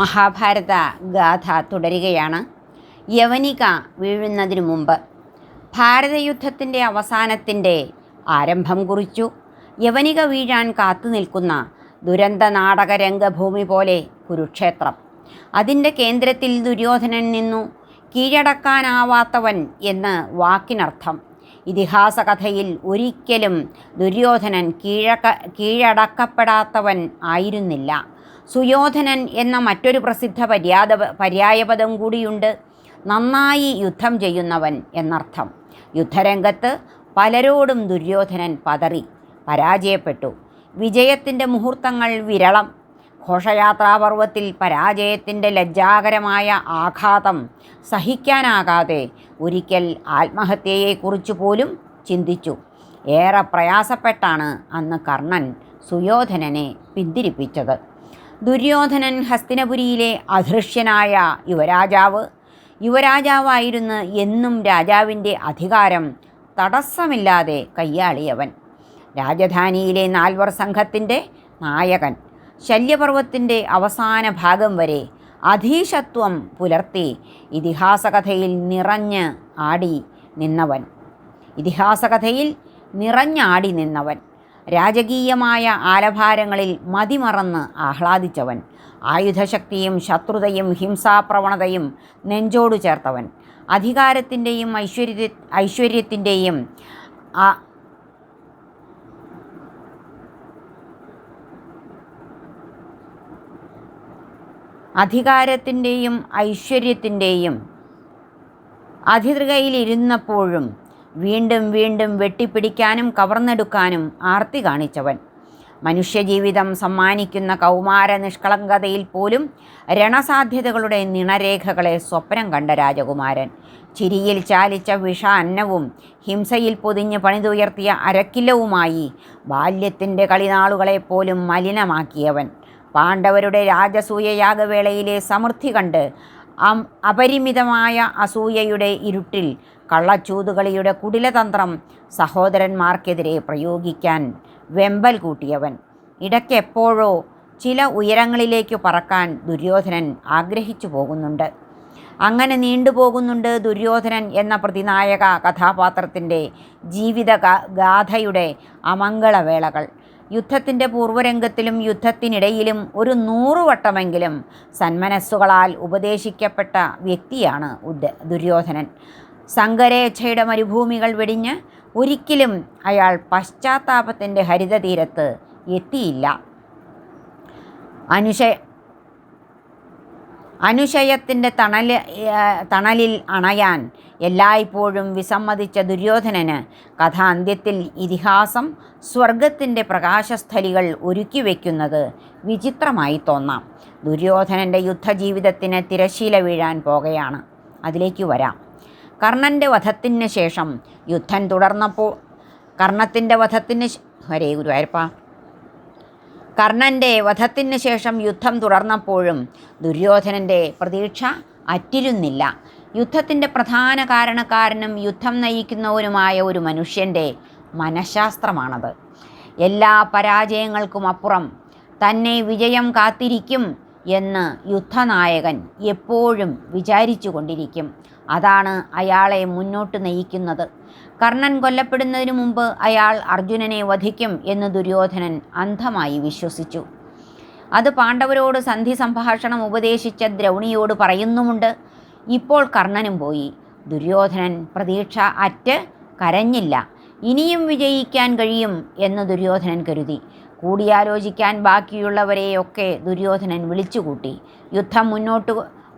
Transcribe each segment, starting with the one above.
മഹാഭാരത ഗാഥ തുടരുകയാണ്. യവനിക വീഴുന്നതിനു മുമ്പ് ഭാരതയുദ്ധത്തിന്റെ അവസാനത്തിന്റെ ആരംഭം കുറിച്ചു. യവനിക വീഴാൻ കാത്തു നിൽക്കുന്ന ദുരന്ത നാടക രംഗഭൂമി പോലെ കുരുക്ഷേത്രം. അതിന്റെ കേന്ദ്രത്തിൽ ദുര്യോധനൻ നിന്നു കീഴടക്കാനാവാത്തവൻ എന്ന് വാക്കിനർത്ഥം. ഇതിഹാസ കഥയിൽ ഒരിക്കലും ദുര്യോധനൻ കീഴക്ക കീഴടക്കപ്പെടാത്തവൻ ആയിരുന്നില്ല. സുയോധനൻ എന്ന മറ്റൊരു പ്രസിദ്ധ പര്യാദ പര്യായപദം കൂടിയുണ്ട്. നന്നായി യുദ്ധം ചെയ്യുന്നവൻ എന്നർത്ഥം. യുദ്ധരംഗത്ത് പലരോടും ദുര്യോധനൻ പതറി പരാജയപ്പെട്ടു. വിജയത്തിന്റെ മുഹൂർത്തങ്ങൾ വിരളം. ഘോഷയാത്രാപർവത്തിൽ പരാജയത്തിന്റെ ലജ്ജാകരമായ ആഘാതം സഹിക്കാനാകാതെ ഒരിക്കൽ ആത്മഹത്യയെക്കുറിച്ച് പോലും ചിന്തിച്ചു. ഏറെ പ്രയാസപ്പെട്ടാണ് അന്ന് കർണൻ സുയോധനനെ പിന്തിരിപ്പിച്ചത്. ദുര്യോധനൻ ഹസ്തിനപുരിയിലെ അധൃഷ്യനായ യുവരാജാവ്. യുവരാജാവായിരുന്നു എന്നും രാജാവിന്റെ അധികാരം തടസ്സമില്ലാതെ കയ്യാളിയവൻ. രാജധാനിയിലെ നാൽവർ സംഘത്തിന്റെ നായകൻ. ശല്യപർവത്തിന്റെ അവസാന ഭാഗം വരെ അധീശത്വം പുലർത്തി ഇതിഹാസകഥയിൽ നിറഞ്ഞ് ആടി നിന്നവൻ. ഇതിഹാസകഥയിൽ നിറഞ്ഞാടി നിന്നവൻ. രാജകീയമായ ആലഭാരങ്ങളിൽ മതിമറന്ന് ആഹ്ലാദിച്ചവൻ. ആയുധശക്തിയും ശത്രുതയും ഹിംസാപ്രവണതയും നെഞ്ചോടു ചേർത്തവൻ. അധികാരത്തിന്റെയും ഐശ്വര്യ ഐശ്വര്യത്തിന്റെയും അധികാരത്തിന്റെയും ഐശ്വര്യത്തിന്റെയും അധിതൃകയിലിരുന്നപ്പോഴും വീണ്ടും വീണ്ടും വെട്ടിപ്പിടിക്കാനും കവർന്നെടുക്കാനും ആർത്തി കാണിച്ചവൻ. മനുഷ്യജീവിതം സമ്മാനിക്കുന്ന കൗമാര നിഷ്കളങ്കതയിൽ പോലും രണസാധ്യതകളുടെ നിണരേഖകളെ സ്വപ്നം കണ്ട രാജകുമാരൻ. ചിരിയിൽ ചാലിച്ച വിഷ അന്നവും ഹിംസയിൽ പൊതിഞ്ഞ് പണിതുയർത്തിയ അരക്കില്ലവുമായി ബാല്യത്തിന്റെ കളിനാളുകളെപ്പോലും മലിനമാക്കിയവൻ. പാണ്ഡവരുടെ രാജസൂയയാഗവേളയിലെ സമൃദ്ധി കണ്ട് അപരിമിതമായ അസൂയയുടെ ഇരുട്ടിൽ കള്ളച്ചൂതുകളിയുടെ കുടിലതന്ത്രം സഹോദരന്മാർക്കെതിരെ പ്രയോഗിക്കാൻ വെമ്പൽ കൂട്ടിയവൻ. ഇടയ്ക്കെപ്പോഴോ ചില ഉയരങ്ങളിലേക്ക് പറക്കാൻ ദുര്യോധനൻ ആഗ്രഹിച്ചു പോകുന്നുണ്ട്. അങ്ങനെ നീണ്ടുപോകുന്നുണ്ട് ദുര്യോധനൻ എന്ന പ്രതിനായക കഥാപാത്രത്തിന്റെ ജീവിത ഗാഥയുടെ അമംഗളവേളകൾ. യുദ്ധത്തിന്റെ പൂർവരംഗത്തിലും യുദ്ധത്തിനിടയിലും ഒരു നൂറുവട്ടമെങ്കിലും സന്മനസ്സുകളാൽ ഉപദേശിക്കപ്പെട്ട വ്യക്തിയാണ് ദുര്യോധനൻ. സങ്കരേച്ഛയുടെ മരുഭൂമികൾ വെടിഞ്ഞ് ഒരിക്കലും അയാൾ പശ്ചാത്താപത്തിന്റെ ഹരിതതീരത്ത് എത്തിയില്ല. അനുശയ അനുശയത്തിന്റെ തണൽ തണലിൽ അണയാൻ എല്ലായ്പ്പോഴും വിസമ്മതിച്ച ദുര്യോധനന് കഥാന്ത്യത്തിൽ ഇതിഹാസം സ്വർഗത്തിന്റെ പ്രകാശസ്ഥലികൾ ഒരുക്കി വയ്ക്കുന്നത് വിചിത്രമായി തോന്നാം. ദുര്യോധനന്റെ യുദ്ധജീവിതത്തിന് തിരശീല വീഴാൻ പോകുകയാണ് അതിലേക്ക് വരാം. കർണന്റെ വധത്തിന് ശേഷം യുദ്ധം തുടർന്നപ്പോൾ കർണത്തിന്റെ വധത്തിന് ഹരേ ഗുരുവായൂരപ്പ. കർണന്റെ വധത്തിന് ശേഷം യുദ്ധം തുടർന്നപ്പോഴും ദുര്യോധനന്റെ പ്രതീക്ഷ അറ്റിരുന്നില്ല. യുദ്ധത്തിന്റെ പ്രധാന കാരണക്കാരനും യുദ്ധം നയിക്കുന്നവനുമായ ഒരു മനുഷ്യന്റെ മനഃശാസ്ത്രമാണത്. എല്ലാ പരാജയങ്ങൾക്കും അപ്പുറം തന്നെ വിജയം കാത്തിരിക്കും എന്ന് യുദ്ധനായകൻ എപ്പോഴും വിചാരിച്ചു കൊണ്ടിരിക്കും അതാണ് അയാളെ മുന്നോട്ട് നയിക്കുന്നത്. കർണൻ കൊല്ലപ്പെടുന്നതിനു മുമ്പ് അയാൾ അർജുനനെ വധിക്കും എന്ന് ദുര്യോധനൻ അന്ധമായി വിശ്വസിച്ചു. അത് പാണ്ഡവരോട് സന്ധി സംഭാഷണം ഉപദേശിച്ച ദ്രൗണിയോട് പറയുന്നുമുണ്ട്. ഇപ്പോൾ കർണനും പോയി. ദുര്യോധനൻ പ്രതീക്ഷ അറ്റ് കരഞ്ഞില്ല. ഇനിയും വിജയിക്കാൻ കഴിയും എന്ന് ദുര്യോധനൻ കരുതി. കൂടിയാലോചിക്കാൻ ബാക്കിയുള്ളവരെയൊക്കെ ദുര്യോധനൻ വിളിച്ചുകൂട്ടി. യുദ്ധം മുന്നോട്ട്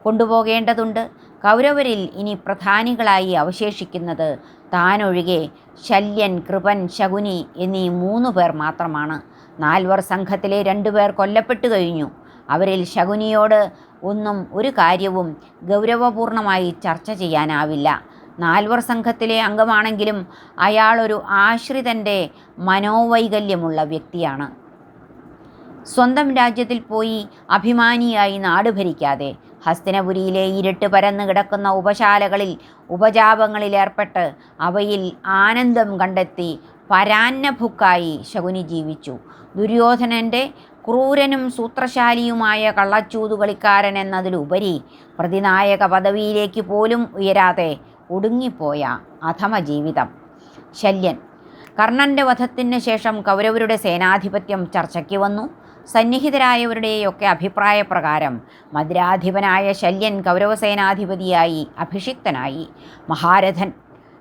കൊണ്ടുപോകേണ്ടതുണ്ട്. കൗരവരിൽ ഇനി പ്രധാനികളായി അവശേഷിക്കുന്നത് താനൊഴികെ ശല്യൻ കൃപൻ ശകുനി എന്നീ മൂന്നു പേർ മാത്രമാണ്. നാൽവർ സംഘത്തിലെ രണ്ടുപേർ കൊല്ലപ്പെട്ടു കഴിഞ്ഞു. അവരിൽ ശകുനിയോട് ഒന്നും ഒരു കാര്യവും ഗൗരവപൂർണമായി ചർച്ച ചെയ്യാനാവില്ല. നാൽവർ സംഘത്തിലെ അംഗമാണെങ്കിലും അയാളൊരു ആശ്രിതന്റെ മനോവൈകല്യമുള്ള വ്യക്തിയാണ്. സ്വന്തം രാജ്യത്തിൽ പോയി അഭിമാനിയായി നാട് ഭരിക്കാതെ ഹസ്തിനപുരിയിലെ ഇരുട്ട് പരന്നു കിടക്കുന്ന ഉപശാലകളിൽ ഉപജാപങ്ങളിലേർപ്പെട്ട് അവയിൽ ആനന്ദം കണ്ടെത്തി പരാന്നഭുക്കായി ശകുനി ജീവിച്ചു. ദുര്യോധനന്റെ ക്രൂരനും സൂത്രശാലിയുമായ കള്ളച്ചൂതു കളിക്കാരൻ എന്നതിലുപരി പ്രതിനായക പദവിയിലേക്ക് പോലും ഉയരാതെ ഒടുങ്ങിപ്പോയ അധമ ജീവിതം. ശല്യൻ. കർണന്റെ വധത്തിന് ശേഷം കൗരവരുടെ സേനാധിപത്യം ചർച്ചയ്ക്ക് വന്നു. സന്നിഹിതരായവരുടെയൊക്കെ അഭിപ്രായപ്രകാരം മദ്രാധിപനായ ശല്യൻ കൗരവസേനാധിപതിയായി അഭിഷിക്തനായി. മഹാരഥൻ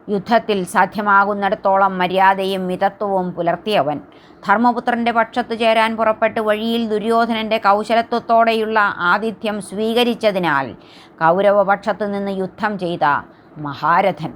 യുദ്ധത്തിൽ സാധ്യമാകുന്നിടത്തോളം മര്യാദയും മിതത്വവും പുലർത്തിയവൻ. ധർമ്മപുത്രന്റെ പക്ഷത്ത് ചേരാൻ പുറപ്പെട്ട് വഴിയിൽ ദുര്യോധനന്റെ കൗശലത്വത്തോടെയുള്ള ആതിഥ്യം സ്വീകരിച്ചതിനാൽ കൗരവപക്ഷത്തു നിന്ന് യുദ്ധം ചെയ്ത മഹാരഥൻ.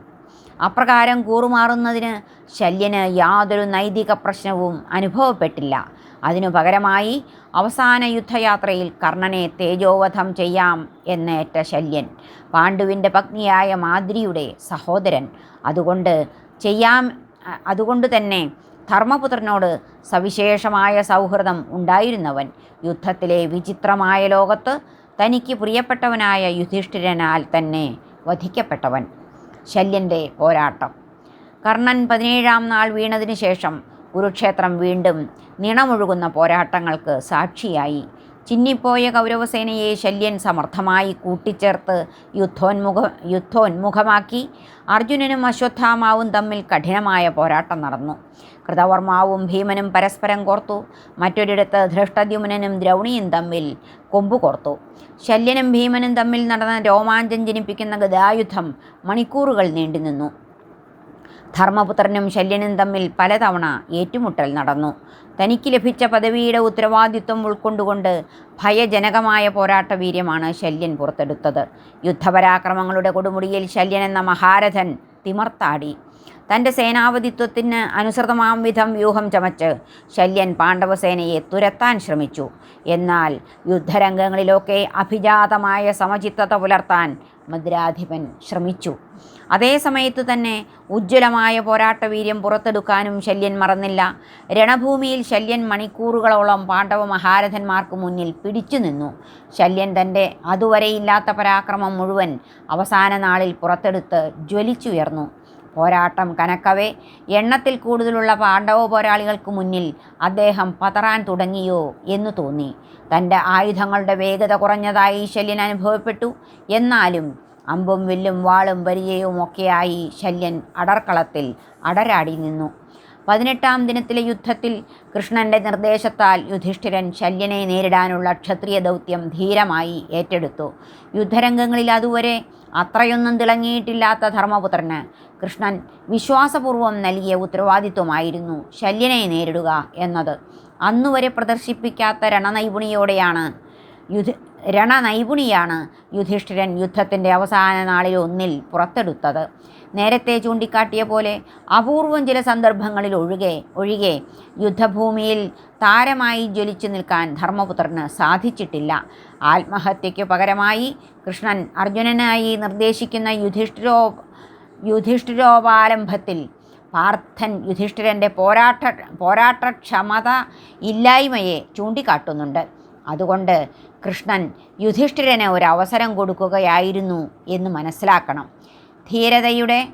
അപ്രകാരം കൂറുമാറുന്നതിന് ശല്യന് യാതൊരു നൈതിക പ്രശ്നവും അനുഭവപ്പെട്ടില്ല. അതിനു പകരമായി അവസാന യുദ്ധയാത്രയിൽ കർണനെ തേജോവധം ചെയ്യാം എന്നേറ്റ ശല്യൻ. പാണ്ഡുവിന്റെ പത്നിയായ മാദ്രിയുടെ സഹോദരൻ. അതുകൊണ്ട് ചെയ്യാം അതുകൊണ്ട് തന്നെ ധർമ്മപുത്രനോട് സവിശേഷമായ സൗഹൃദം ഉണ്ടായിരുന്നവൻ. യുദ്ധത്തിലെ വിചിത്രമായ ലോകത്ത് തനിക്ക് പ്രിയപ്പെട്ടവനായ യുധിഷ്ഠിരനാൽ തന്നെ വധിക്കപ്പെട്ടവൻ. ശല്യന്റെ പോരാട്ടം. കർണൻ പതിനേഴാം നാൾ വീണതിനു ശേഷം കുരുക്ഷേത്രം വീണ്ടും നിണമൊഴുകുന്ന പോരാട്ടങ്ങൾക്ക് സാക്ഷിയായി. ചിന്നിപ്പോയ കൗരവസേനയെ ശല്യൻ സമർത്ഥമായി കൂട്ടിച്ചേർത്ത് യുദ്ധോന്മുഖ യുദ്ധോന്മുഖമാക്കി. അർജുനനും അശ്വത്ഥാമാവും തമ്മിൽ കഠിനമായ പോരാട്ടം നടന്നു. കൃതവർമാവും ഭീമനും പരസ്പരം കോർത്തു. മറ്റൊരിടത്ത് ധൃഷ്ടദ്യുമനും ദ്രൗണിയും തമ്മിൽ കൊമ്പു കോർത്തു. ശല്യനും ഭീമനും തമ്മിൽ നടന്ന രോമാഞ്ചം ജനിപ്പിക്കുന്ന ഗതായുധം മണിക്കൂറുകൾ നീണ്ടുനിന്നു. ധർമ്മപുത്രനും ശല്യനും തമ്മിൽ പലതവണ ഏറ്റുമുട്ടൽ നടന്നു. തനിക്ക് ലഭിച്ച പദവിയുടെ ഉത്തരവാദിത്വം ഉൾക്കൊണ്ടുകൊണ്ട് ഭയജനകമായ പോരാട്ട വീര്യമാണ് ശല്യൻ പുറത്തെടുത്തത്. യുദ്ധപരാക്രമങ്ങളുടെ കൊടുമുടിയിൽ ശല്യൻ എന്ന മഹാരഥൻ തിമർത്താടി. തന്റെ സേനാപതിത്വത്തിന് അനുസൃതമാം വിധം വ്യൂഹം ചമച്ച് ശല്യൻ പാണ്ഡവസേനയെ തുരത്താൻ ശ്രമിച്ചു. എന്നാൽ യുദ്ധരംഗങ്ങളിലൊക്കെ അഭിജാതമായ സമചിത്തത പുലർത്താൻ മദ്രാധിപൻ ശ്രമിച്ചു. അതേ സമയത്ത് തന്നെ ഉജ്ജ്വലമായ പോരാട്ടവീര്യം പുറത്തെടുക്കാനും ശല്യൻ മറന്നില്ല. രണഭൂമിയിൽ ശല്യൻ മണിക്കൂറുകളോളം പാണ്ഡവ മഹാരഥന്മാർക്ക് മുന്നിൽ പിടിച്ചു നിന്നു. ശല്യൻ തന്റെ അതുവരെയില്ലാത്ത പരാക്രമം മുഴുവൻ അവസാന നാളിൽ പുറത്തെടുത്ത് ജ്വലിച്ചുയർന്നു. പോരാട്ടം കനക്കവേ എണ്ണത്തിൽ കൂടുതലുള്ള പാണ്ഡവ പോരാളികൾക്ക് മുന്നിൽ അദ്ദേഹം പതറാൻ തുടങ്ങിയോ എന്ന് തോന്നി. തന്റെ ആയുധങ്ങളുടെ വേഗത കുറഞ്ഞതായി ശല്യൻ അനുഭവപ്പെട്ടു. എന്നാലും അമ്പും വില്ലും വാളും പരിചയവും ഒക്കെയായി ശല്യൻ അടർക്കളത്തിൽ അടരാടി നിന്നു. പതിനെട്ടാം ദിനത്തിലെ യുദ്ധത്തിൽ കൃഷ്ണന്റെ നിർദ്ദേശത്താൽ യുധിഷ്ഠിരൻ ശല്യനെ നേരിടാനുള്ള ക്ഷത്രിയ ദൗത്യം ധീരമായി ഏറ്റെടുത്തു. യുദ്ധരംഗങ്ങളിൽ അതുവരെ അത്രയൊന്നും തിളങ്ങിയിട്ടില്ലാത്ത ധർമ്മപുത്രന് കൃഷ്ണൻ വിശ്വാസപൂർവം നൽകിയ ഉത്തരവാദിത്വമായിരുന്നു ശല്യനെ നേരിടുക എന്നത്. അന്നുവരെ പ്രദർശിപ്പിക്കാത്ത രണനൈപുണിയോടെയാണ് യുധ രണനൈപുണിയാണ് യുധിഷ്ഠിരൻ യുദ്ധത്തിന്റെ അവസാന നാളിൽ ഒന്നിൽ പുറത്തെടുത്തത്. നേരത്തെ ചൂണ്ടിക്കാട്ടിയ പോലെ അപൂർവം ചില സന്ദർഭങ്ങളിൽ ഒഴികെ ഒഴികെ യുദ്ധഭൂമിയിൽ താരമായി ജ്വലിച്ചു നിൽക്കാൻ ധർമ്മപുത്രന് സാധിച്ചിട്ടില്ല. ആത്മഹത്യയ്ക്ക് പകരമായി കൃഷ്ണൻ അർജുനനായി നിർദ്ദേശിക്കുന്ന യുധിഷ്ഠിരോ യുധിഷ്ഠിരോപാലംഭത്തിൽ പാർത്ഥൻ യുധിഷ്ഠിരന്റെ പോരാട്ട പോരാട്ടക്ഷമത ഇല്ലായ്മയെ ചൂണ്ടിക്കാട്ടുന്നുണ്ട്. അതുകൊണ്ട് കൃഷ്ണൻ യുധിഷ്ഠിരന് ഒരു അവസരം കൊടുക്കുകയായിരുന്നു എന്ന് മനസ്സിലാക്കണം. ധീരതയുടെ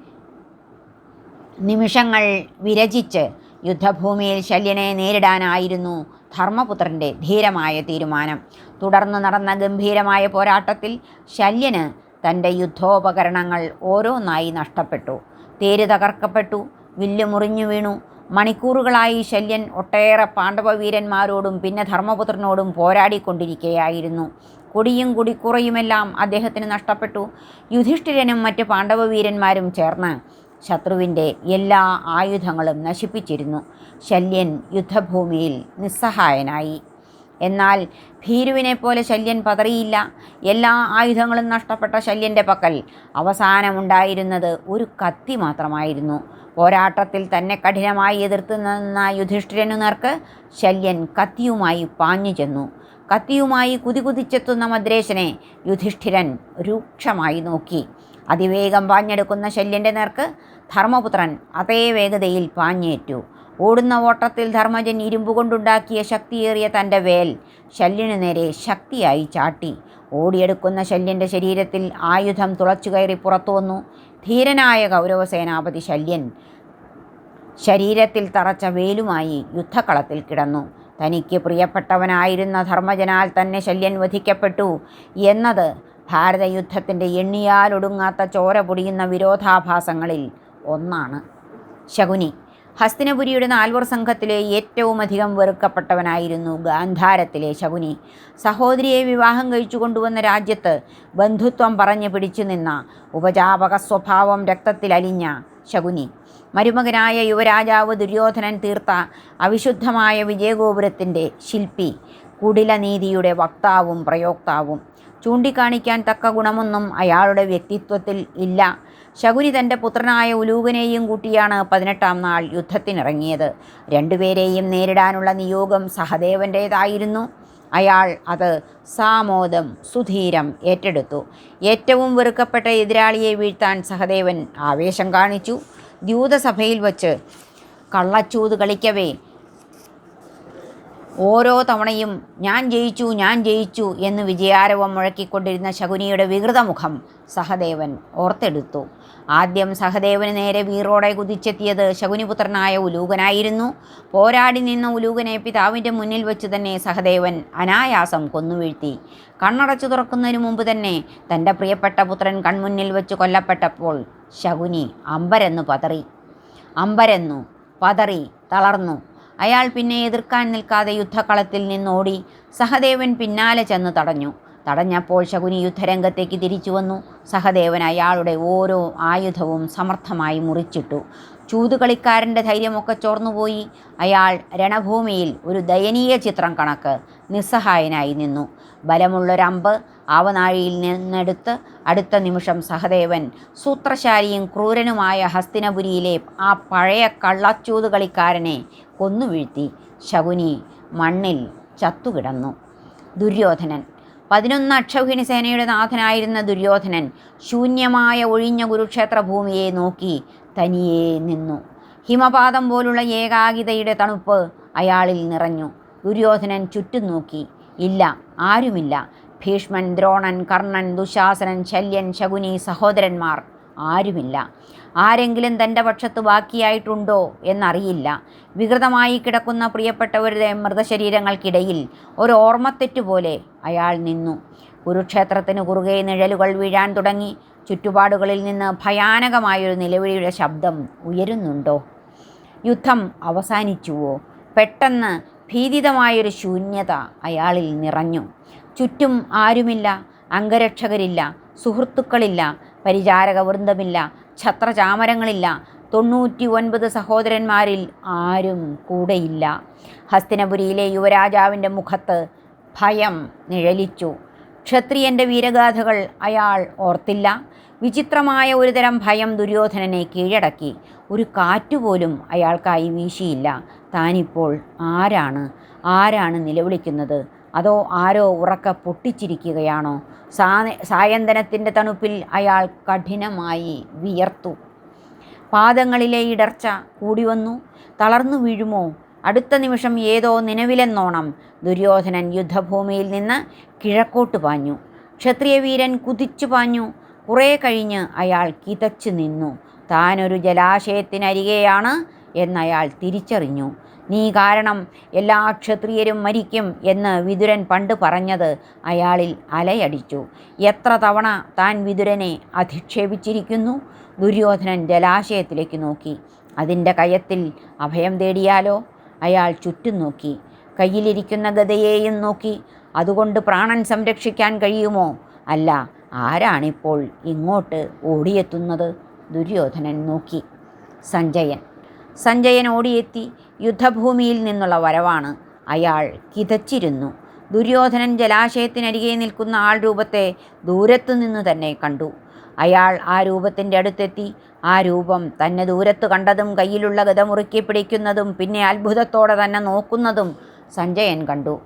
നിമിഷങ്ങൾ വിരചിച്ച് യുദ്ധഭൂമിയിൽ ശല്യനെ നേരിടാനായിരുന്നു ധർമ്മപുത്രന്റെ ധീരമായ തീരുമാനം. തുടർന്ന് നടന്ന ഗംഭീരമായ പോരാട്ടത്തിൽ ശല്യന് തന്റെ യുദ്ധോപകരണങ്ങൾ ഓരോന്നായി നഷ്ടപ്പെട്ടു. തേര് തകർക്കപ്പെട്ടു വില്ല് മുറിഞ്ഞു വീണു മണിക്കൂറുകളായി ശല്യൻ ഒട്ടേറെ പാണ്ഡവവീരന്മാരോടും പിന്നെ ധർമ്മപുത്രനോടും പോരാടിക്കൊണ്ടിരിക്കുകയായിരുന്നു. കൊടിയും കുടിക്കുറയുമെല്ലാം അദ്ദേഹത്തിന് നഷ്ടപ്പെട്ടു. യുധിഷ്ഠിരനും മറ്റ് പാണ്ഡവവീരന്മാരും ചേർന്ന് ശത്രുവിന്റെ എല്ലാ ആയുധങ്ങളും നശിപ്പിച്ചിരുന്നു. ശല്യൻ യുദ്ധഭൂമിയിൽ നിസ്സഹായനായി. എന്നാൽ ഭീരുവിനെ പോലെ ശല്യൻ പതറിയില്ല. എല്ലാ ആയുധങ്ങളും നഷ്ടപ്പെട്ട ശല്യന്റെ പക്കൽ അവസാനമുണ്ടായിരുന്നത് ഒരു കത്തി മാത്രമായിരുന്നു. പോരാട്ടത്തിൽ തന്നെ കഠിനമായി എതിർത്ത് നിന്ന യുധിഷ്ഠിരനു നേർക്ക് ശല്യൻ കത്തിയുമായി പാഞ്ഞു ചെന്നു. കത്തിയുമായി കുതികുതിച്ചെത്തുന്ന മദ്രേശനെ യുധിഷ്ഠിരൻ രൂക്ഷമായി നോക്കി. അതിവേഗം പാഞ്ഞെടുക്കുന്ന ശല്യന്റെ നേർക്ക് ധർമ്മപുത്രൻ അതേ വേഗതയിൽ പാഞ്ഞേറ്റു. ഓടുന്ന ഓട്ടത്തിൽ ധർമ്മജൻ ഇരുമ്പുകൊണ്ടുണ്ടാക്കിയ ശക്തിയേറിയ തന്റെ വേൽ ശല്യനു നേരെ ശക്തിയായി ചാട്ടി. ഓടിയെടുക്കുന്ന ശല്യന്റെ ശരീരത്തിൽ ആയുധം തുളച്ചു കയറി പുറത്തു വന്നു. ധീരനായ കൗരവസേനാപതി ശല്യൻ ശരീരത്തിൽ തറച്ച വേലുമായി യുദ്ധക്കളത്തിൽ കിടന്നു. തനിക്ക് പ്രിയപ്പെട്ടവനായിരുന്ന ധർമ്മജനാൽ തന്നെ ശല്യൻ വധിക്കപ്പെട്ടു. എന്നത് ഭാരതയുദ്ധത്തിന്റെ എണ്ണിയാലൊടുങ്ങാത്ത ചോര പൊടിയുന്ന വിരോധാഭാസങ്ങളിൽ ഒന്നാണ്. ശകുനി ഹസ്തിനപുരിയുടെ നാൽവർ സംഘത്തിലെ ഏറ്റവും അധികം വെറുക്കപ്പെട്ടവനായിരുന്നു ഗാന്ധാരത്തിലെ ശകുനി. സഹോദരിയെ വിവാഹം കഴിച്ചു കൊണ്ടുവന്ന രാജ്യത്ത് ബന്ധുത്വം പറഞ്ഞു പിടിച്ചു നിന്ന ഉപജാപക സ്വഭാവം രക്തത്തിലലിഞ്ഞ ശകുനി. മരുമകനായ യുവരാജാവ് ദുര്യോധനൻ തീർത്ത അവിശുദ്ധമായ വിജയഗോപുരത്തിന്റെ ശില്പി കുടിലനീതിയുടെ വക്താവും പ്രയോക്താവും. ചൂണ്ടിക്കാണിക്കാൻ തക്ക ഗുണമൊന്നും അയാളുടെ വ്യക്തിത്വത്തിൽ ഇല്ല. ശകുനി തന്റെ പുത്രനായ ഉലൂകനെയും കൂട്ടിയാണ് പതിനെട്ടാം നാൾ യുദ്ധത്തിനിറങ്ങിയത്. രണ്ടുപേരെയും നേരിടാനുള്ള നിയോഗം സഹദേവന്റേതായിരുന്നു അയാൾ അത് സാമോദം സുധീരം ഏറ്റെടുത്തു. ഏറ്റവും വെറുക്കപ്പെട്ട എതിരാളിയെ വീഴ്ത്താൻ സഹദേവൻ ആവേശം കാണിച്ചു. ദ്യൂതസഭയിൽ വച്ച് കള്ളച്ചൂത് കളിക്കവേ ഓരോ തവണയും ഞാൻ ജയിച്ചു ഞാൻ ജയിച്ചു എന്ന് വിജയാരവം മുഴക്കിക്കൊണ്ടിരുന്ന ശകുനിയുടെ വികൃതമുഖം സഹദേവൻ ഓർത്തെടുത്തു. ആദ്യം സഹദേവന് നേരെ വീറോടെ കുതിച്ചെത്തിയത് ശകുനിപുത്രനായ ഉലൂകനായിരുന്നു. പോരാടി നിന്ന ഉലൂകനെ പിതാവിന്റെ മുന്നിൽ വെച്ച് തന്നെ സഹദേവൻ അനായാസം കൊന്നുവീഴ്ത്തി. കണ്ണടച്ചു തുറക്കുന്നതിനു മുമ്പ് തന്നെ തന്റെ പ്രിയപ്പെട്ട പുത്രൻ കൺമുന്നിൽ വെച്ച് കൊല്ലപ്പെട്ടപ്പോൾ ശകുനി അമ്പരെന്നു പതറി. അമ്പരന്നു പതറി തളർന്നു. അയാൾ പിന്നെ എതിർക്കാൻ നിൽക്കാതെ യുദ്ധക്കളത്തിൽ നിന്നോടി സഹദേവൻ പിന്നാലെ ചെന്ന് തടഞ്ഞു. തടഞ്ഞപ്പോൾ ശകുനി യുദ്ധരംഗത്തേക്ക് തിരിച്ചു വന്നു. സഹദേവൻ അയാളുടെ ഓരോ ആയുധവും സമർത്ഥമായി മുറിച്ചിട്ടു. ചൂതുകളിക്കാരന്റെ ധൈര്യമൊക്കെ ചോർന്നുപോയി. അയാൾ രണഭൂമിയിൽ ഒരു ദയനീയ ചിത്രം കണക്ക് നിസ്സഹായനായി നിന്നു. ബലമുള്ളൊരമ്പ് ആവനാഴിയിൽ നിന്നെടുത്ത് അടുത്ത നിമിഷം സഹദേവൻ സൂത്രശാലിയും ക്രൂരനുമായ ഹസ്തിനപുരിയിലെ ആ പഴയ കള്ളച്ചൂത് കളിക്കാരനെ കൊന്നുവീഴ്ത്തി ശകുനി മണ്ണിൽ ചത്തുകിടന്നു. ദുര്യോധനൻ പതിനൊന്ന് അക്ഷൗഹിണി സേനയുടെ നാഥനായിരുന്ന ദുര്യോധനൻ ശൂന്യമായ ഒഴിഞ്ഞ കുരുക്ഷേത്ര ഭൂമിയെ നോക്കി തനിയെ നിന്നു. ഹിമപാതം പോലുള്ള ഏകാഗിതയുടെ തണുപ്പ് അയാളിൽ നിറഞ്ഞു. ദുര്യോധനൻ ചുറ്റും നോക്കി. ഇല്ല ആരുമില്ല. ഭീഷ്മൻ ദ്രോണൻ കർണൻ ദുശാസനൻ ശല്യൻ ശകുനി സഹോദരന്മാർ ആരുമില്ല. ആരെങ്കിലും തന്റെ പക്ഷത്ത് ബാക്കിയായിട്ടുണ്ടോ എന്നറിയില്ല. വികൃതമായി കിടക്കുന്ന പ്രിയപ്പെട്ടവരുടെ മൃതശരീരങ്ങൾക്കിടയിൽ ഒരു ഓർമ്മത്തെറ്റുപോലെ അയാൾ നിന്നു. കുരുക്ഷേത്രത്തിന് കുറുകെ നിഴലുകൾ വീഴാൻ തുടങ്ങി. ചുറ്റുപാടുകളിൽ നിന്ന് ഭയാനകമായൊരു നിലവിളിയുടെ ശബ്ദം ഉയരുന്നുണ്ടോ? യുദ്ധം അവസാനിച്ചുവോ? പെട്ടെന്ന് ഭീതിതമായൊരു ശൂന്യത അയാളിൽ നിറഞ്ഞു. ചുറ്റും ആരുമില്ല അംഗരക്ഷകരില്ല സുഹൃത്തുക്കളില്ല പരിചാരക വൃന്ദമില്ല ഛത്രചാമരങ്ങളില്ല തൊണ്ണൂറ്റി ഒൻപത് സഹോദരന്മാരിൽ ആരും കൂടെയില്ല. ഹസ്തിനപുരിയിലെ യുവരാജാവിന്റെ മുഖത്ത് ഭയം നിഴലിച്ചു. ക്ഷത്രിയന്റെ വീരഗാഥകൾ അയാൾ ഓർത്തില്ല. വിചിത്രമായ ഒരുതരം ഭയം ദുര്യോധനനെ കീഴടക്കി. ഒരു കാറ്റുപോലും അയാൾക്കായി വീശിയില്ല. താനിപ്പോൾ ആരാണ്? ആരാണ് നിലവിളിക്കുന്നത്? അതോ ആരോ ഉറക്ക പൊട്ടിച്ചിരിക്കുകയാണോ? സായന്തനത്തിന്റെ തണുപ്പിൽ അയാൾ കഠിനമായി വിയർത്തു. പാദങ്ങളിലെ ഇടർച്ച കൂടി വന്നു തളർന്നു വീഴുമോ? അടുത്ത നിമിഷം ഏതോ നിലവിലെന്നോണം ദുര്യോധനൻ യുദ്ധഭൂമിയിൽ നിന്ന് കിഴക്കോട്ട് പാഞ്ഞു. ക്ഷത്രിയവീരൻ കുതിച്ചു പാഞ്ഞു. കുറേ കഴിഞ്ഞ് അയാൾ കിതച്ചു നിന്നു. താനൊരു ജലാശയത്തിനരികെയാണ് എന്നയാൾ തിരിച്ചറിഞ്ഞു. നീ കാരണം എല്ലാ ക്ഷത്രിയരും മരിക്കും എന്ന് വിതുരൻ പണ്ട് പറഞ്ഞത് അയാളിൽ അലയടിച്ചു. എത്ര തവണ താൻ വിതുരനെ അധിക്ഷേപിച്ചിരിക്കുന്നു? ദുര്യോധനൻ ജലാശയത്തിലേക്ക് നോക്കി. അതിന്റെ കയത്തിൽ അഭയം തേടിയാലോ? അയാൾ ചുറ്റും നോക്കി. കയ്യിലിരിക്കുന്ന ഗതയെയും നോക്കി. അതുകൊണ്ട് പ്രാണൻ സംരക്ഷിക്കാൻ കഴിയുമോ? അല്ല ആരാണിപ്പോൾ ഇങ്ങോട്ട് ഓടിയെത്തുന്നത്? ദുര്യോധനൻ നോക്കി. സഞ്ജയൻ. സഞ്ജയൻ ഓടിയെത്തി. യുദ്ധഭൂമിയിൽ നിന്നുള്ള വരവാണ്. അയാൾ കിതച്ചിരുന്നു. ദുര്യോധനൻ ജലാശയത്തിനരികെ നിൽക്കുന്ന ആൾ രൂപത്തെ ദൂരത്തു നിന്ന് തന്നെ കണ്ടു. അയാൾ ആ രൂപത്തിന്റെ അടുത്തെത്തി. ആ രൂപം തന്നെ ദൂരത്ത് കണ്ടതും കയ്യിലുള്ള ഗത മുറുക്കി പിടിക്കുന്നതും പിന്നെ അത്ഭുതത്തോടെ തന്നെ നോക്കുന്നതും സഞ്ജയൻ കണ്ടു.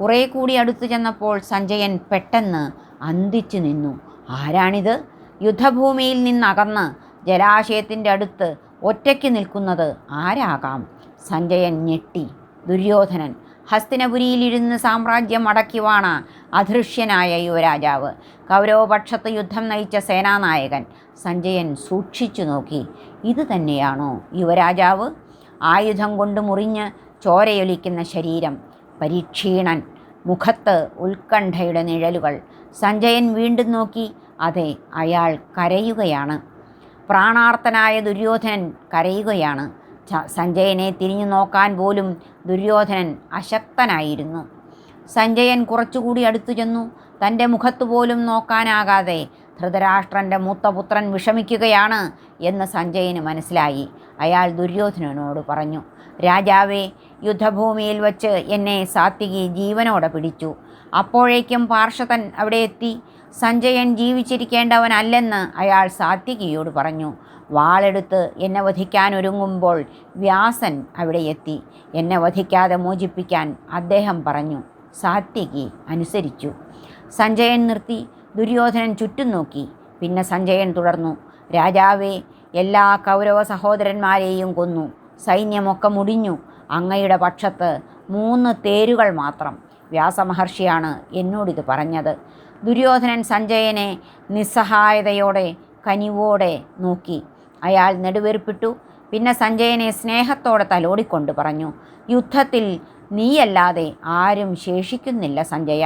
കുറേ കൂടി അടുത്തു ചെന്നപ്പോൾ സഞ്ജയൻ പെട്ടെന്ന് അന്തിച്ചു നിന്നു. ആരാണിത്? യുദ്ധഭൂമിയിൽ നിന്നകന്ന് ജലാശയത്തിന്റെ അടുത്ത് ഒറ്റയ്ക്ക് നിൽക്കുന്നത് ആരാകാം? സഞ്ജയൻ ഞെട്ടി. ദുര്യോധനൻ ഹസ്തിനപുരിയിലിരുന്ന് സാമ്രാജ്യം അടക്കിവാണ അധൃഷ്യനായ യുവരാജാവ്. കൗരവപക്ഷത്ത് യുദ്ധം നയിച്ച സേനാനായകൻ സഞ്ജയൻ സൂക്ഷിച്ചു നോക്കി. ഇത് തന്നെയാണോ യുവരാജാവ്? ആയുധം കൊണ്ട് മുറിഞ്ഞ് ചോരയൊലിക്കുന്ന ശരീരം പരീക്ഷീണൻ മുഖത്ത് ഉത്കണ്ഠയുടെ നിഴലുകൾ. സഞ്ജയൻ വീണ്ടും നോക്കി അതെ അയാൾ കരയുകയാണ്. പ്രാണാർത്ഥനായ ദുര്യോധനൻ കരയുകയാണ്. സഞ്ജയനെ തിരിഞ്ഞു നോക്കാൻ പോലും ദുര്യോധനൻ അശക്തനായിരുന്നു. സഞ്ജയൻ കുറച്ചുകൂടി അടുത്തു ചെന്നു. തന്റെ മുഖത്തു പോലും നോക്കാനാകാതെ ധൃതരാഷ്ട്രന്റെ മൂത്തപുത്രൻ വിഷമിക്കുകയാണ് എന്ന് സഞ്ജയന് മനസ്സിലായി. അയാൾ ദുര്യോധനനോട് പറഞ്ഞു രാജാവേ യുദ്ധഭൂമിയിൽ വച്ച് എന്നെ സാത്വികി ജീവനോടെ പിടിച്ചു. അപ്പോഴേക്കും പാർഷതൻ അവിടെ എത്തി. സഞ്ജയൻ ജീവിച്ചിരിക്കേണ്ടവനല്ലെന്ന് അയാൾ സാത്വികിയോട് പറഞ്ഞു. വാളെടുത്ത് എന്നെ വധിക്കാൻ ഒരുങ്ങുമ്പോൾ വ്യാസൻ അവിടെ എത്തി. എന്നെ വധിക്കാതെ മോചിപ്പിക്കാൻ അദ്ദേഹം പറഞ്ഞു. സാത്യകി അനുസരിച്ചു. സഞ്ജയൻ നിർത്തി. ദുര്യോധനൻ ചുറ്റും നോക്കി. പിന്നെ സഞ്ജയൻ തുടർന്നു. രാജാവേ എല്ലാ കൗരവ സഹോദരന്മാരെയും കൊന്നു. സൈന്യമൊക്കെ മുടിഞ്ഞു. അങ്ങയുടെ പക്ഷത്ത് മൂന്ന് തേരുകൾ മാത്രം. വ്യാസമഹർഷിയാണ് എന്നോടിത് പറഞ്ഞത്. ദുര്യോധനൻ സഞ്ജയനെ നിസ്സഹായതയോടെ കനിവോടെ നോക്കി. അയാൾ നെടുവേർപ്പിട്ടു പിന്നെ സഞ്ജയനെ സ്നേഹത്തോടെ തലോടിക്കൊണ്ട് പറഞ്ഞു യുദ്ധത്തിൽ നീയല്ലാതെ ആരും ശേഷിക്കുന്നില്ല സഞ്ജയ.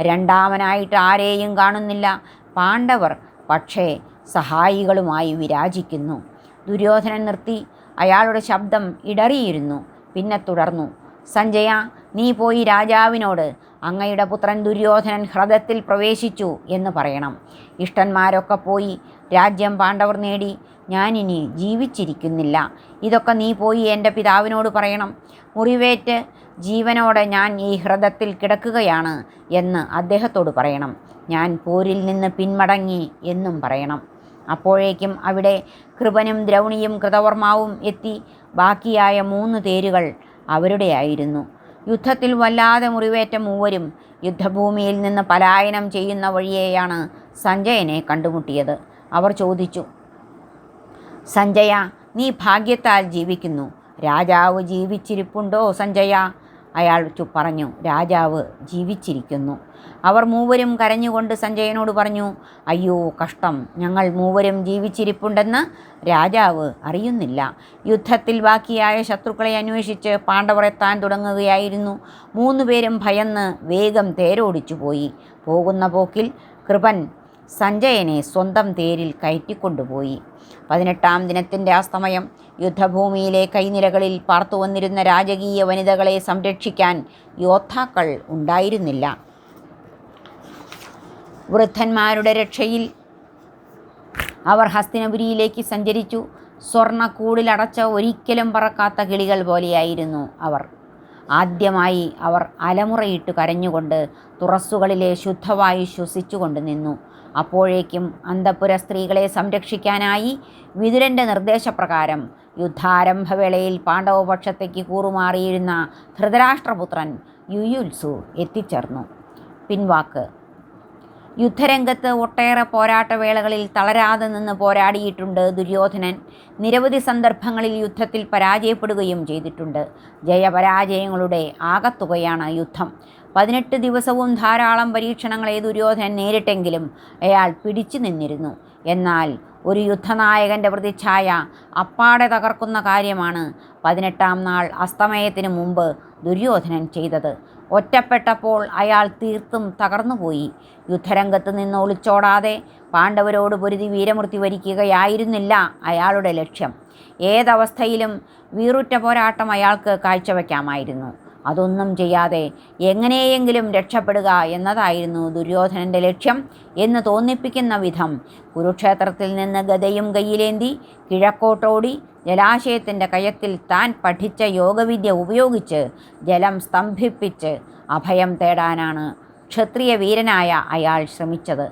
രണ്ടാമനായിട്ട് ആരെയും കാണുന്നില്ല. പാണ്ഡവർ പക്ഷേ സഹായികളുമായി വിരാജിക്കുന്നു. ദുര്യോധനൻ നിർത്തി. അയാളുടെ ശബ്ദം ഇടറിയിരുന്നു. പിന്നെ തുടർന്നു സഞ്ജയ നീ പോയി രാജാവിനോട് അങ്ങയുടെ പുത്രൻ ദുര്യോധനൻ ഹ്രദത്തിൽ പ്രവേശിച്ചു എന്ന് പറയണം. ഇഷ്ടന്മാരൊക്കെ പോയി രാജ്യം പാണ്ഡവർ നേടി. ഞാനിനി ജീവിച്ചിരിക്കുന്നില്ല. ഇതൊക്കെ നീ പോയി എന്റെ പിതാവിനോട് പറയണം. മുറിവേറ്റ് ജീവനോടെ ഞാൻ ഈ ഹൃദയത്തിൽ കിടക്കുകയാണ് എന്ന് അദ്ദേഹത്തോട് പറയണം. ഞാൻ പോരിൽ നിന്ന് പിന്മടങ്ങി എന്നും പറയണം. അപ്പോഴേക്കും അവിടെ കൃപനും ദ്രൗണിയും കൃതവർമാവും എത്തി. ബാക്കിയായ മൂന്ന് തേരുകൾ അവരുടെയായിരുന്നു യുദ്ധത്തിൽ വല്ലാതെ മുറിവേറ്റ മൂവരും യുദ്ധഭൂമിയിൽ നിന്ന് പലായനം ചെയ്യുന്ന വഴിയെയാണ് സഞ്ജയനെ കണ്ടുമുട്ടിയത്. അവർ ചോദിച്ചു സഞ്ജയ നീ ഭാഗ്യത്താൽ ജീവിക്കുന്നു. രാജാവ് ജീവിച്ചിരിപ്പുണ്ടോ സഞ്ജയ? അയാൾ പറഞ്ഞു രാജാവ് ജീവിച്ചിരിക്കുന്നു. അവർ മൂവരും കരഞ്ഞുകൊണ്ട് സഞ്ജയനോട് പറഞ്ഞു അയ്യോ കഷ്ടം. ഞങ്ങൾ മൂവരും ജീവിച്ചിരിപ്പുണ്ടെന്ന് രാജാവ് അറിയുന്നില്ല. യുദ്ധത്തിൽ ബാക്കിയായ ശത്രുക്കളെ അന്വേഷിച്ച് പാണ്ഡവർ എത്താൻ തുടങ്ങുകയായിരുന്നു. മൂന്നുപേരും ഭയന്ന് വേഗം തേരോടിച്ചു പോയി പോകുന്ന പോക്കിൽ കൃപൻ സഞ്ജയനെ സ്വന്തം തേരിൽ കയറ്റിക്കൊണ്ടുപോയി. പതിനെട്ടാം ദിനത്തിന്റെ അസ്തമയം യുദ്ധഭൂമിയിലെ കൈനിരകളിൽ പാർത്തു വന്നിരുന്ന രാജകീയ വനിതകളെ സംരക്ഷിക്കാൻ യോദ്ധാക്കൾ ഉണ്ടായിരുന്നില്ല. വൃദ്ധന്മാരുടെ രക്ഷയിൽ അവർ ഹസ്തിനപുരിയിലേക്ക് സഞ്ചരിച്ചു. സ്വർണക്കൂടിലടച്ച ഒരിക്കലും പറക്കാത്ത കിളികൾ പോലെയായിരുന്നു അവർ. ആദ്യമായി അവർ അലമുറയിട്ട് കരഞ്ഞുകൊണ്ട് തുറസ്സുകളിലെ ശുദ്ധവായു ശ്വസിച്ചുകൊണ്ട് നിന്നു. അപ്പോഴേക്കും അന്തപുര സ്ത്രീകളെ സംരക്ഷിക്കാനായി വിതുരന്റെ നിർദ്ദേശപ്രകാരം യുദ്ധാരംഭവേളയിൽ പാണ്ഡവപക്ഷത്തേക്ക് കൂറുമാറിയിരുന്ന ധൃതരാഷ്ട്രപുത്രൻ യുയുത്സു എത്തിച്ചേർന്നു. പിൻവാക്ക്. യുദ്ധരംഗത്ത് ഒട്ടേറെ പോരാട്ടവേളകളിൽ തളരാതെ നിന്ന് പോരാടിയിട്ടുണ്ട് ദുര്യോധനൻ. നിരവധി സന്ദർഭങ്ങളിൽ യുദ്ധത്തിൽ പരാജയപ്പെടുകയും ചെയ്തിട്ടുണ്ട്. ജയപരാജയങ്ങളുടെ ആകത്തുകയാണ് യുദ്ധം. പതിനെട്ട് ദിവസവും ധാരാളം പരീക്ഷണങ്ങളെ ദുര്യോധനൻ നേരിട്ടെങ്കിലും അയാൾ പിടിച്ചു നിന്നിരുന്നു. എന്നാൽ ഒരു യുദ്ധനായകന്റെ പ്രതിച്ഛായ അപ്പാടെ തകർക്കുന്ന കാര്യമാണ് പതിനെട്ടാം നാൾ അസ്തമയത്തിന് മുമ്പ് ദുര്യോധനൻ ചെയ്തത്. ഒറ്റപ്പെട്ടപ്പോൾ അയാൾ തീർത്തും തകർന്നുപോയി. യുദ്ധരംഗത്ത് നിന്ന് ഒളിച്ചോടാതെ പാണ്ഡവരോട് പൊരുതി വീരമൃത്യു വരിക്കുകയായിരുന്നില്ല അയാളുടെ ലക്ഷ്യം. ഏതവസ്ഥയിലും വീറുറ്റ പോരാട്ടം അയാൾക്ക് കാഴ്ചവെക്കാമായിരുന്നു. അതൊന്നും ചെയ്യാതെ എങ്ങനെയെങ്കിലും രക്ഷപ്പെടുക എന്നതായിരുന്നു ദുര്യോധനന്റെ ലക്ഷ്യം എന്ന് തോന്നിപ്പിക്കുന്ന വിധം. കുരുക്ഷേത്രത്തിൽ നിന്ന് ഗതയും കയ്യിലേന്തി കിഴക്കോട്ടോടി ജലാശയത്തിന്റെ കയത്തിൽ താൻ പഠിച്ച യോഗവിദ്യ ഉപയോഗിച്ച് ജലം സ്തംഭിപ്പിച്ച് അഭയം തേടാനാണ് ക്ഷത്രിയ വീരനായ അയാൾ ശ്രമിച്ചത്.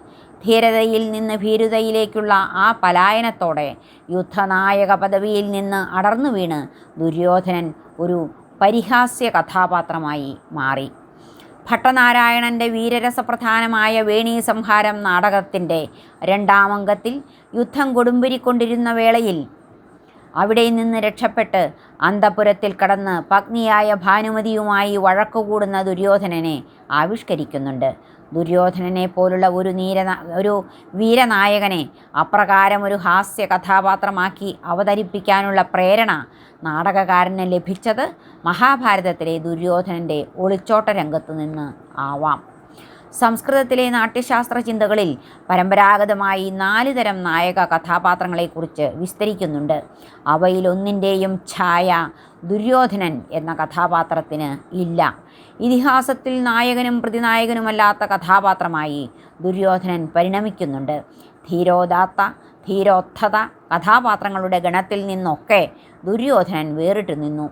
ധീരതയിൽ നിന്ന് ഭീരുതയിലേക്കുള്ള ആ പലായനത്തോടെ യുദ്ധനായക പദവിയിൽ നിന്ന് അടർന്നു വീണ് ദുര്യോധനൻ ഒരു പരിഹാസ്യ കഥാപാത്രമായി മാറി. ഭട്ടനാരായണന്റെ വീരരസപ്രധാനമായ വേണീ സംഹാരം നാടകത്തിന്റെ രണ്ടാമംഗത്തിൽ യുദ്ധം കൊടുമ്പിരിക്കൊണ്ടിരുന്ന വേളയിൽ അവിടെ നിന്ന് രക്ഷപ്പെട്ട് അന്തപുരത്തിൽ കടന്ന് പത്നിയായ ഭാനുമതിയുമായി വഴക്കുകൂടുന്ന ദുര്യോധനനെ ആവിഷ്കരിക്കുന്നുണ്ട്. ദുര്യോധനനെ പോലുള്ള ഒരു നീര ഒരു വീരനായകനെ അപ്രകാരം ഒരു ഹാസ്യ കഥാപാത്രമാക്കി അവതരിപ്പിക്കാനുള്ള പ്രേരണ നാടകകാരന് ലഭിച്ചത് മഹാഭാരതത്തിലെ ദുര്യോധനന്റെ ഒളിച്ചോട്ട രംഗത്തു നിന്ന് ആവാം. സംസ്കൃതത്തിലെ നാട്യശാസ്ത്ര ചിന്തകളിൽ പരമ്പരാഗതമായി നാല് തരം നായക കഥാപാത്രങ്ങളെക്കുറിച്ച് വിസ്തരിക്കുന്നുണ്ട്. അവയിലൊന്നിന്റെയും ഛായ ദുര്യോധനൻ എന്ന കഥാപാത്രത്തിന് ഇല്ല. ഇതിഹാസത്തിൽ നായകനും പ്രതിനായകനുമല്ലാത്ത കഥാപാത്രമായി ദുര്യോധനൻ പരിണമിക്കുന്നുണ്ട്. ധീരോദാത്ത ധീരോദ്ധത കഥാപാത്രങ്ങളുടെ ഗണത്തിൽ നിന്നൊക്കെ ദുര്യോധനൻ വേറിട്ട് നിന്നു.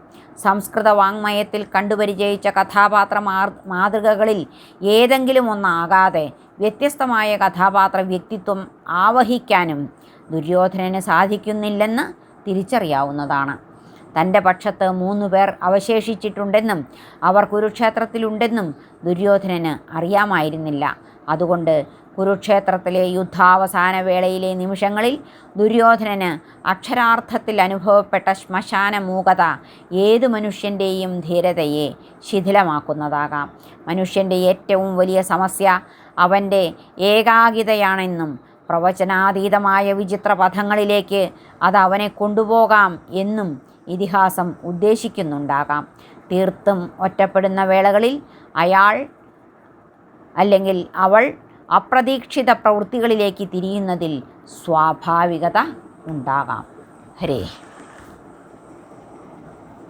സംസ്കൃത വാങ്മയത്തിൽ കണ്ടുപരിചയിച്ച കഥാപാത്ര മാതൃകകളിൽ ഏതെങ്കിലും ഒന്നാകാതെ വ്യത്യസ്തമായ കഥാപാത്ര വ്യക്തിത്വം ആവഹിക്കാനും ദുര്യോധനന് സാധിക്കുന്നില്ലെന്ന് തിരിച്ചറിയാവുന്നതാണ്. തന്റെ പക്ഷത്ത് മൂന്ന് പേർ അവശേഷിച്ചിട്ടുണ്ടെന്നും അവർ കുരുക്ഷേത്രത്തിലുണ്ടെന്നും ദുര്യോധനന് അറിയാമായിരുന്നില്ല. അതുകൊണ്ട് കുരുക്ഷേത്രത്തിലെ യുദ്ധാവസാന വേളയിലെ നിമിഷങ്ങളിൽ ദുര്യോധനന് അക്ഷരാർത്ഥത്തിൽ അനുഭവപ്പെട്ട ശ്മശാന മൂകത ഏതു മനുഷ്യന്റെയും ധീരതയെ ശിഥിലമാക്കുന്നതാകാം. മനുഷ്യന്റെ ഏറ്റവും വലിയ സമസ്യ അവന്റെ ഏകാഗിതയാണെന്നും പ്രവചനാതീതമായ വിചിത്ര പഥങ്ങളിലേക്ക് അത് അവനെ കൊണ്ടുപോകാം എന്നും ഇതിഹാസം ഉദ്ദേശിക്കുന്നുണ്ടാകാം. തീർത്തും ഒറ്റപ്പെടുന്ന വേളകളിൽ അയാൾ അല്ലെങ്കിൽ അവൾ അപ്രതീക്ഷിത പ്രവൃത്തികളിലേക്ക് തിരിയുന്നതിൽ സ്വാഭാവികത ഉണ്ടാകാം. ഹരേ